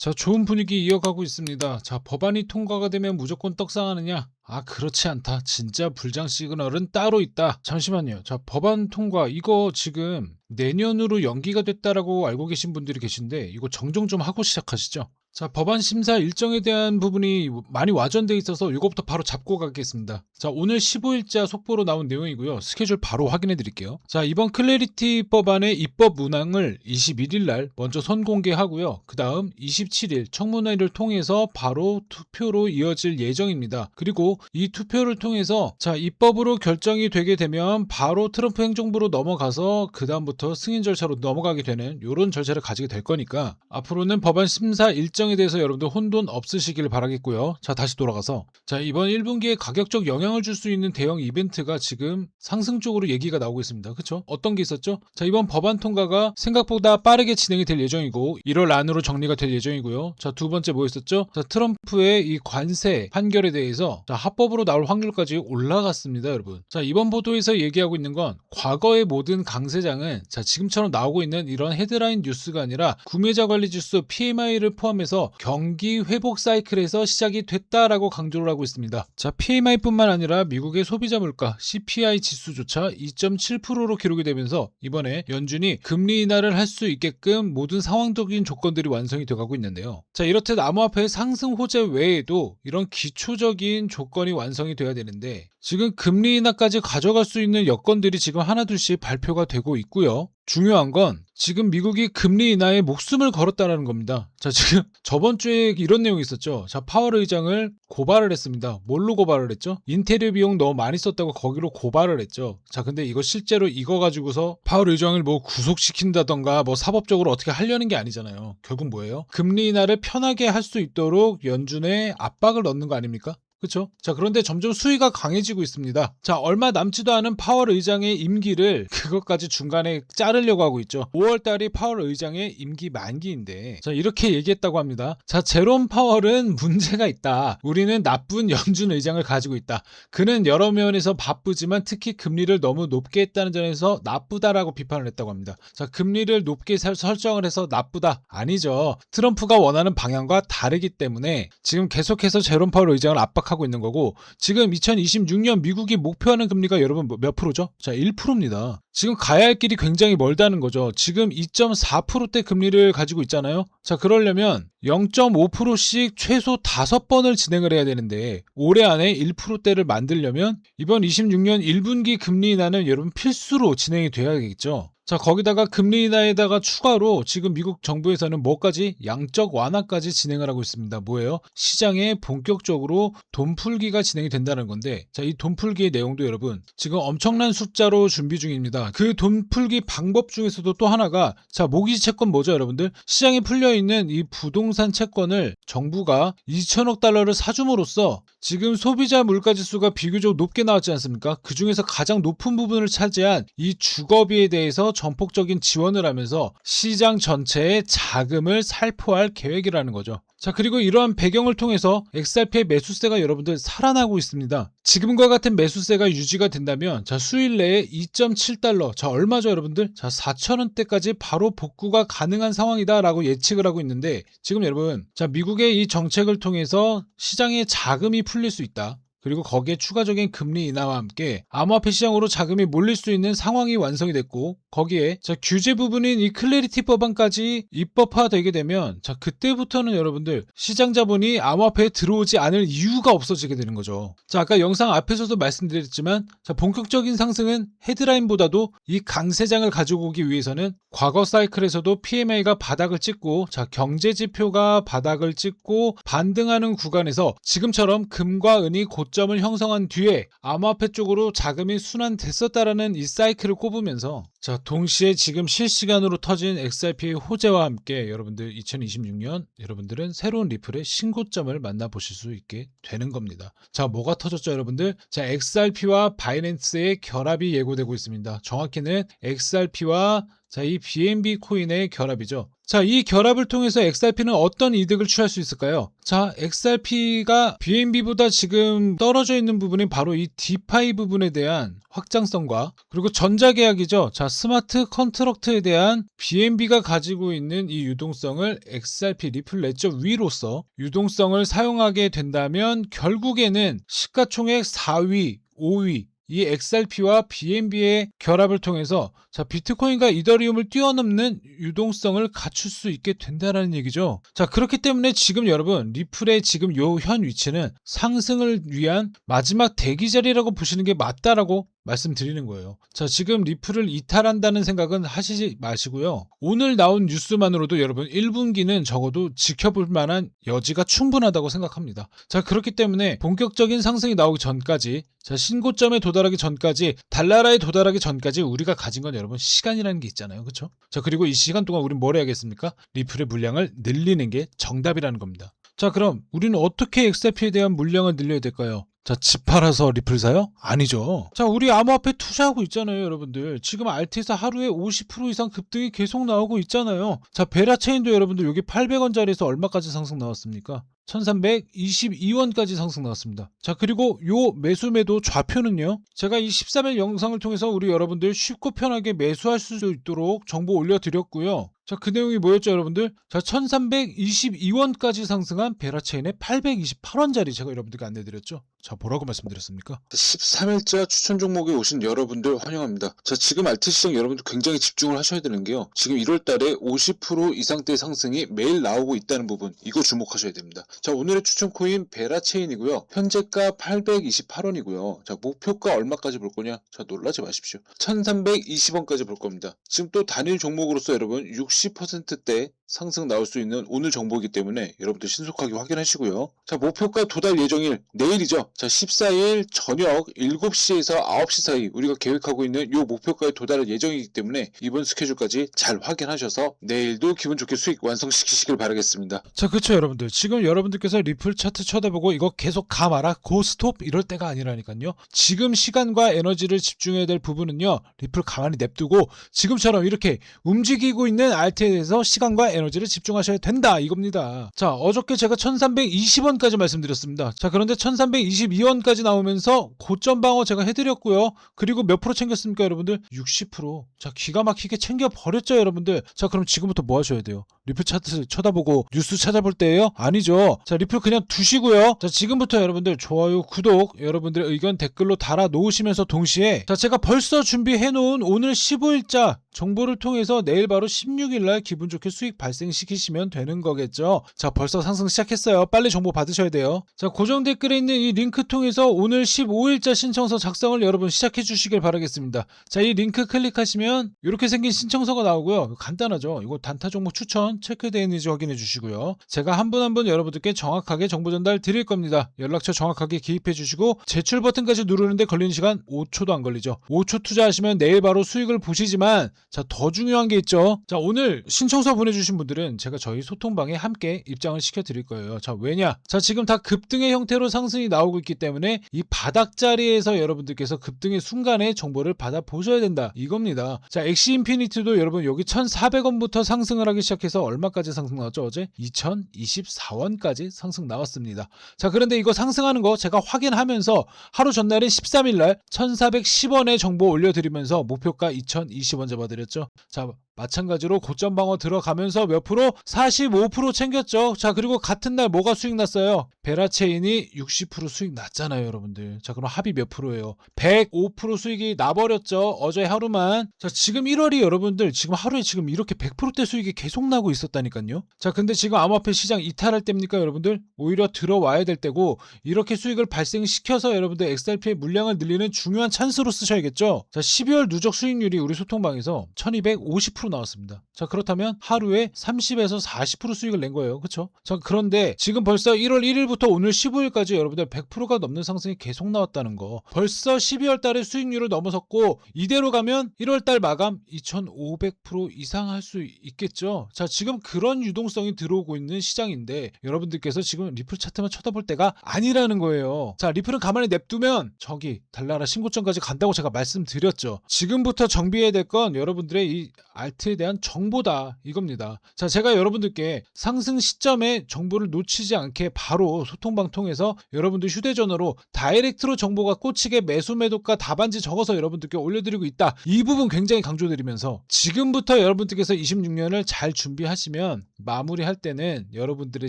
자, 좋은 분위기 이어가고 있습니다. 자, 법안이 통과가 되면 무조건 떡상하느냐? 아, 그렇지 않다. 진짜 불장 시그널은 따로 있다. 잠시만요. 자, 법안 통과 이거 지금 내년으로 연기가 됐다라고 알고 계신 분들이 계신데 이거 정정 좀 하고 시작하시죠. 자, 법안 심사 일정에 대한 부분이 많이 와전돼 있어서 이것부터 바로 잡고 가겠습니다. 자, 오늘 15일자 속보로 나온 내용이고요. 스케줄 바로 확인해 드릴게요. 자, 이번 클래리티 법안의 입법 문항을 21일 날 먼저 선공개하고요. 그 다음 27일 청문회를 통해서 바로 투표로 이어질 예정입니다. 그리고 이 투표를 통해서 자, 입법으로 결정이 되게 되면 바로 트럼프 행정부로 넘어가서 그 다음부터 승인 절차로 넘어가게 되는 이런 절차를 가지게 될 거니까 앞으로는 법안 심사 일정 에 대해서 여러분들 혼돈 없으시길 바라겠고요. 자, 다시 돌아가서 자, 이번 1분기에 가격적 영향을 줄 수 있는 대형 이벤트가 지금 상승 쪽으로 얘기가 나오고 있습니다. 그렇죠? 어떤 게 있었죠? 자, 이번 법안 통과가 생각보다 빠르게 진행이 될 예정이고 1월 안으로 정리가 될 예정이고요. 자, 두 번째 뭐 있었죠? 자, 트럼프의 이 관세 판결에 대해서 자, 합법으로 나올 확률까지 올라갔습니다, 여러분. 자, 이번 보도에서 얘기하고 있는 건 과거의 모든 강세장은 자, 지금처럼 나오고 있는 이런 헤드라인 뉴스가 아니라 구매자 관리 지수 PMI를 포함해서 경기 회복 사이클에서 시작이 됐다라고 강조를 하고 있습니다. 자, PMI뿐만 아니라 미국의 소비자 물가 CPI 지수조차 2.7%로 기록이 되면서 이번에 연준이 금리 인하를 할 수 있게끔 모든 상황적인 조건들이 완성이 돼가고 있는데요. 자, 이렇듯 암호화폐 상승 호재 외에도 이런 기초적인 조건이 완성이 돼야 되는데 지금 금리 인하까지 가져갈 수 있는 여건들이 지금 하나둘씩 발표가 되고 있고요. 중요한 건 지금 미국이 금리 인하에 목숨을 걸었다라는 겁니다. 자, 지금 저번 주에 이런 내용이 있었죠. 자, 파월 의장을 고발을 했습니다. 뭘로 고발을 했죠? 인테리어 비용 너무 많이 썼다고 거기로 고발을 했죠. 자, 근데 이거 실제로 이거 가지고서 파월 의장을 뭐 구속시킨다던가 뭐 사법적으로 어떻게 하려는 게 아니잖아요. 결국 뭐예요? 금리 인하를 편하게 할 수 있도록 연준에 압박을 넣는 거 아닙니까? 그렇죠? 자, 그런데 점점 수위가 강해지고 있습니다. 자, 얼마 남지도 않은 파월 의장의 임기를 그것까지 중간에 자르려고 하고 있죠. 5월 달이 파월 의장의 임기 만기인데 자, 이렇게 얘기했다고 합니다. 자, 제롬 파월은 문제가 있다. 우리는 나쁜 연준 의장을 가지고 있다. 그는 여러 면에서 바쁘지만 특히 금리를 너무 높게 했다는 점에서 나쁘다라고 비판을 했다고 합니다. 자, 금리를 높게 설- 설정을 해서 나쁘다. 아니죠. 트럼프가 원하는 방향과 다르기 때문에 지금 계속해서 제롬 파월 의장을 압박 하고 있는 거고 지금 2026년 미국이 목표하는 금리가 여러분 뭐몇 프로죠? 자, 1%입니다. 지금 가야 할 길이 굉장히 멀다는 거죠. 지금 2.4%대 금리를 가지고 있잖아요. 자, 그러려면 0.5%씩 최소 5번을 진행을 해야 되는데 올해 안에 1%대를 만들려면 이번 26년 1분기 금리 인하는 여러분 필수로 진행이 돼야겠죠. 자, 거기다가 금리 인하에다가 추가로 지금 미국 정부에서는 뭐까지 양적 완화까지 진행을 하고 있습니다. 뭐예요? 시장에 본격적으로 돈 풀기가 진행이 된다는 건데, 자, 이 돈 풀기의 내용도 여러분 지금 엄청난 숫자로 준비 중입니다. 그 돈 풀기 방법 중에서도 또 하나가 자, 모기지 채권 뭐죠, 여러분들? 시장에 풀려 있는 이 부동산 채권을 정부가 2천억 달러를 사줌으로써 지금 소비자 물가 지수가 비교적 높게 나왔지 않습니까? 그 중에서 가장 높은 부분을 차지한 이 주거비에 대해서 전폭적인 지원을 하면서 시장 전체에 자금을 살포할 계획이라는 거죠. 자, 그리고 이러한 배경을 통해서 XRP의 매수세가 여러분들 살아나고 있습니다. 지금과 같은 매수세가 유지가 된다면 자, 수일 내에 2.7달러. 자, 얼마죠, 여러분들? 자, 4,000원대까지 바로 복구가 가능한 상황이다라고 예측을 하고 있는데 지금 여러분, 자, 미국의 이 정책을 통해서 시장에 자금이 풀릴 수 있다. 그리고 거기에 추가적인 금리 인하와 함께 암호화폐 시장으로 자금이 몰릴 수 있는 상황이 완성이 됐고 거기에 자 규제 부분인 이 클래리티 법안까지 입법화되게 되면 자 그때부터는 여러분들 시장 자본이 암호화폐에 들어오지 않을 이유가 없어지게 되는 거죠. 자 아까 영상 앞에서도 말씀드렸지만 자 본격적인 상승은 헤드라인보다도 이 강세장을 가지고 오기 위해서는 과거 사이클에서도 PMI가 바닥을 찍고 자 경제 지표가 바닥을 찍고 반등하는 구간에서 지금처럼 금과 은이 고점을 형성한 뒤에 암호화폐 쪽으로 자금이 순환됐었다라는 이 사이클을 꼽으면서 자 동시에 지금 실시간으로 터진 XRP의 호재와 함께 여러분들 2026년 여러분들은 새로운 리플의 신고점을 만나보실 수 있게 되는 겁니다. 자 뭐가 터졌죠 여러분들? 자 XRP와 바이낸스의 결합이 예고되고 있습니다. 정확히는 XRP와 자, 이 BNB 코인의 결합이죠. 자, 이 결합을 통해서 XRP는 어떤 이득을 취할 수 있을까요? 자, XRP가 BNB보다 지금 떨어져 있는 부분이 바로 이 디파이 부분에 대한 확장성과 그리고 전자계약이죠. 자, 스마트 컨트럭트에 대한 BNB가 가지고 있는 이 유동성을 XRP 리플 레저 위로서 유동성을 사용하게 된다면 결국에는 시가총액 4위, 5위 이 XRP와 BNB의 결합을 통해서 자 비트코인과 이더리움을 뛰어넘는 유동성을 갖출 수 있게 된다라는 얘기죠. 자 그렇기 때문에 지금 여러분 리플의 지금 요 현 위치는 상승을 위한 마지막 대기 자리라고 보시는 게 맞다라고 말씀드리는 거예요. 자, 지금 리플을 이탈한다는 생각은 하시지 마시고요. 오늘 나온 뉴스만으로도 여러분 1분기는 적어도 지켜볼 만한 여지가 충분하다고 생각합니다. 자, 그렇기 때문에 본격적인 상승이 나오기 전까지 자, 신고점에 도달하기 전까지 달나라에 도달하기 전까지 우리가 가진 건 여러분 시간이라는 게 있잖아요. 그렇죠? 자, 그리고 이 시간 동안 우린 뭘 해야겠습니까? 리플의 물량을 늘리는 게 정답이라는 겁니다. 자, 그럼 우리는 어떻게 XRP에 대한 물량을 늘려야 될까요? 자, 집 팔아서 리플 사요? 아니죠. 자, 우리 암호화폐 투자하고 있잖아요, 여러분들. 지금 알티에서 하루에 50% 이상 급등이 계속 나오고 있잖아요. 자, 베라 체인도 여러분들 여기 800원짜리에서 얼마까지 상승 나왔습니까? 1322원까지 상승 나왔습니다. 자, 그리고 요 매수 매도 좌표는요. 제가 이 13일 영상을 통해서 우리 여러분들 쉽고 편하게 매수할 수 있도록 정보 올려드렸고요. 자, 그 내용이 뭐였죠, 여러분들? 자, 1322원까지 상승한 베라체인의 828원짜리 제가 여러분들께 안내드렸죠. 자, 뭐라고 말씀드렸습니까? 13일자 추천 종목에 오신 여러분들 환영합니다. 자, 지금 알트 시장 여러분들 굉장히 집중을 하셔야 되는 게요. 지금 1월 달에 50% 이상대 상승이 매일 나오고 있다는 부분, 이거 주목하셔야 됩니다. 자, 오늘의 추천 코인 베라체인이고요. 현재가 828원이고요. 자, 목표가 얼마까지 볼 거냐? 자, 놀라지 마십시오. 1320원까지 볼 겁니다. 지금 또 단일 종목으로서 여러분 60%대 상승 나올 수 있는 오늘 정보이기 때문에 여러분들 신속하게 확인하시고요. 자, 목표가 도달 예정일 내일이죠. 자, 14일 저녁 7시에서 9시 사이 우리가 계획하고 있는 요 목표가에 도달할 예정이기 때문에 이번 스케줄까지 잘 확인하셔서 내일도 기분 좋게 수익 완성시키시길 바라겠습니다. 자, 그렇죠, 여러분들. 지금 여러분들께서 리플 차트 쳐다보고 이거 계속 가 마라, 고 스톱 이럴 때가 아니라니까요. 지금 시간과 에너지를 집중해야 될 부분은요. 리플 가만히 냅두고 지금처럼 이렇게 움직이고 있는 알트에 대해서 시간과 에너지 를 집중하셔야 된다 이겁니다. 자, 어저께 제가 1320원까지 말씀드렸습니다. 자, 그런데 1322원까지 나오면서 고점 방어 제가 해드렸고요. 그리고 몇 프로 챙겼습니까, 여러분들? 60%. 자, 기가 막히게 챙겨 버렸죠, 여러분들. 자, 그럼 지금부터 뭐 하셔야 돼요? 리플 차트 쳐다보고 뉴스 찾아볼 때예요? 아니죠. 자, 리플 그냥 두시고요. 자, 지금부터 여러분들 좋아요, 구독, 여러분들의 의견 댓글로 달아 놓으시면서 동시에 자, 제가 벌써 준비해 놓은 오늘 15일자 정보를 통해서 내일 바로 16일 날 기분 좋게 수익 발생시키시면 되는 거겠죠. 자, 벌써 상승 시작했어요. 빨리 정보 받으셔야 돼요. 자, 고정 댓글에 있는 이 링크 통해서 오늘 15일자 신청서 작성을 여러분 시작해 주시길 바라겠습니다. 자, 이 링크 클릭하시면 이렇게 생긴 신청서가 나오고요. 간단하죠. 이거 단타 종목 추천 체크되어 있는지 확인해 주시고요. 제가 한 분 한분 여러분들께 정확하게 정보 전달 드릴 겁니다. 연락처 정확하게 기입해 주시고 제출 버튼까지 누르는데 걸리는 시간 5초도 안 걸리죠. 5초 투자하시면 내일 바로 수익을 보시지만 자, 더 중요한 게 있죠. 자, 오늘 신청서 보내주신 분들은 제가 저희 소통방에 함께 입장을 시켜드릴 거예요. 자, 왜냐? 자, 지금 다 급등의 형태로 상승이 나오고 있기 때문에 이 바닥 자리에서 여러분들께서 급등의 순간에 정보를 받아 보셔야 된다. 이겁니다. 자, 엑시 인피니트도 여러분 여기 1,400원부터 상승을 하기 시작해서 얼마까지 상승 나왔죠? 어제 2,024원까지 상승 나왔습니다. 자, 그런데 이거 상승하는 거 제가 확인하면서 하루 전날인 13일 날 1,410원의 정보 올려드리면서 목표가 2,020원 잡아드렸 죠. 자, 마찬가지로 고점 방어 들어가면서 몇 프로? 45% 챙겼죠. 자, 그리고 같은 날 뭐가 수익 났어요? 베라체인이 60% 수익 났잖아요, 여러분들. 자, 그럼 합이 몇 프로예요? 105% 수익이 나버렸죠. 어제 하루만. 자, 지금 1월이 여러분들 지금 하루에 지금 이렇게 100%대 수익이 계속 나고 있었다니까요. 자, 근데 지금 암호화폐 시장 이탈할 때입니까, 여러분들? 오히려 들어와야 될 때고 이렇게 수익을 발생시켜서 여러분들 XRP의 물량을 늘리는 중요한 찬스로 쓰셔야겠죠. 자, 12월 누적 수익률이 우리 소통방에서 1250% 나왔습니다. 자, 그렇다면 하루에 30에서 40% 수익을 낸 거예요. 그렇죠? 자, 그런데 지금 벌써 1월 1일부터 오늘 15일까지 여러분들 100%가 넘는 상승이 계속 나왔다는 거. 벌써 12월 달에 수익률을 넘어섰고 이대로 가면 1월 달 마감 2,500% 이상 할 수 있겠죠. 자, 지금 그런 유동성이 들어오고 있는 시장인데 여러분들께서 지금 리플 차트만 쳐다볼 때가 아니라는 거예요. 자, 리플은 가만히 냅두면 저기 달나라 신고점까지 간다고 제가 말씀드렸죠. 지금부터 정비해야 될 건 여러분들의 이 알트에 대한 정보다 이겁니다. 자, 제가 여러분들께 상승 시점에 정보를 놓치지 않게 바로 소통방 통해서 여러분들 휴대전화로 다이렉트로 정보가 꽂히게 매수 매도가 답안지 적어서 여러분들께 올려드리고 있다. 이 부분 굉장히 강조드리면서 지금부터 여러분들께서 26년을 잘 준비하시면 마무리할 때는 여러분들의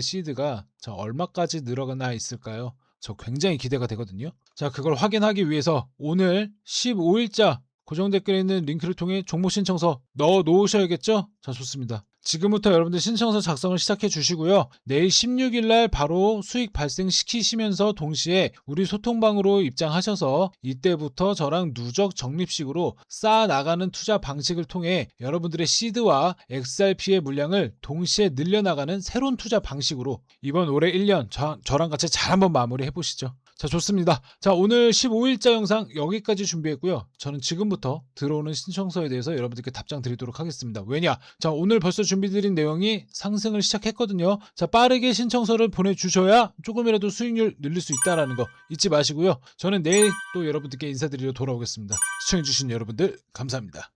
시드가 자 얼마까지 늘어나 있을까요? 저 굉장히 기대가 되거든요. 자, 그걸 확인하기 위해서 오늘 15일자 고정 댓글에 있는 링크를 통해 종목 신청서 넣어 놓으셔야겠죠? 자, 좋습니다. 지금부터 여러분들 신청서 작성을 시작해 주시고요. 내일 16일 날 바로 수익 발생시키시면서 동시에 우리 소통방으로 입장하셔서 이때부터 저랑 누적 적립식으로 쌓아 나가는 투자 방식을 통해 여러분들의 시드와 XRP의 물량을 동시에 늘려 나가는 새로운 투자 방식으로 이번 올해 1년 저, 저랑 같이 잘 한번 마무리 해 보시죠. 자, 좋습니다. 자, 오늘 15일자 영상 여기까지 준비했고요. 저는 지금부터 들어오는 신청서에 대해서 여러분들께 답장 드리도록 하겠습니다. 왜냐? 자, 오늘 벌써 준비드린 내용이 상승을 시작했거든요. 자, 빠르게 신청서를 보내주셔야 조금이라도 수익률 늘릴 수 있다라는 거 잊지 마시고요. 저는 내일 또 여러분들께 인사드리러 돌아오겠습니다. 시청해주신 여러분들 감사합니다.